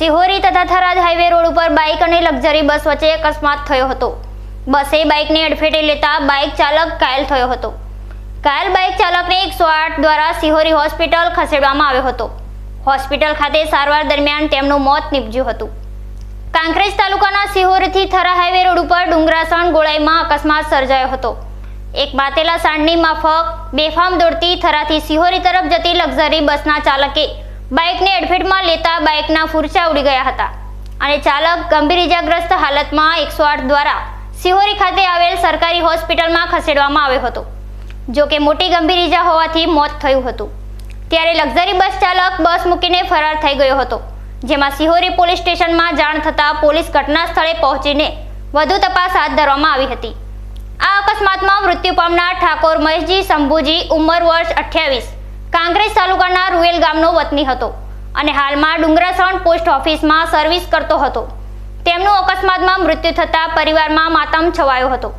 સિહોરી તથા Tharad highway road ઉપર bike અને લક્ઝરી બસ વચ્ચે અકસ્માત થયો હતો. બસે બાઇકને અડફેટે લેતા બાઇક ચાલક ઘાયલ થયો હતો. ઘાયલ બાઇક ચાલકને એકસો આઠ દ્વારા સિહોરી હોસ્પિટલ ખસેડવામાં આવ્યો હતો. હોસ્પિટલ ખાતે સારવાર દરમિયાન તેમનું મોત નીપજ્યું હતું. કાંકરેજ તાલુકાના સિહોરથી થરા હાઈવે રોડ ઉપર ડુંગરાસણ ગોળાઈમાં અકસ્માત સર્જાયો હતો. એક બાતેલા સાંડની માફક બેફામ દોડતી થરાથી સિહોરી તરફ જતી લક્ઝરી બસના ચાલકે બાઇકને અડફેટમાં લેતા બાઇકના ફુરચા ઉડી ગયા હતા અને ચાલક ગંભીર ઇજાગ્રસ્ત હાલતમાં એકસો આઠ દ્વારા સિહોરી ખાતે આવેલ સરકારી હોસ્પિટલમાં ખસેડવામાં આવ્યો હતો, જો કે મોટી ગંભીર ઇજા હોવાથી મોત થયું હતું. ત્યારે લક્ઝરી બસ ચાલક બસ મૂકીને ફરાર થઈ ગયો હતો, જેમાં સિહોરી પોલીસ સ્ટેશનમાં જાણ થતાં પોલીસ ઘટના સ્થળે પહોંચીને વધુ તપાસ હાથ ધરવામાં આવી હતી. આ અકસ્માતમાં મૃત્યુ પામનાર ઠાકોર મહેશજી શંભુજી ઉંમર વર્ષ અઠ્યાવીસ કાંગ્રેસ તાલુકાના રૂએલ ગામનો વતની હતો અને હાલમાં ડુંગરાસણ પોસ્ટ ઓફિસમાં સર્વિસ કરતો હતો. તેમનું અકસ્માતમાં મૃત્યુ થતાં પરિવારમાં માતમ છવાયો હતો.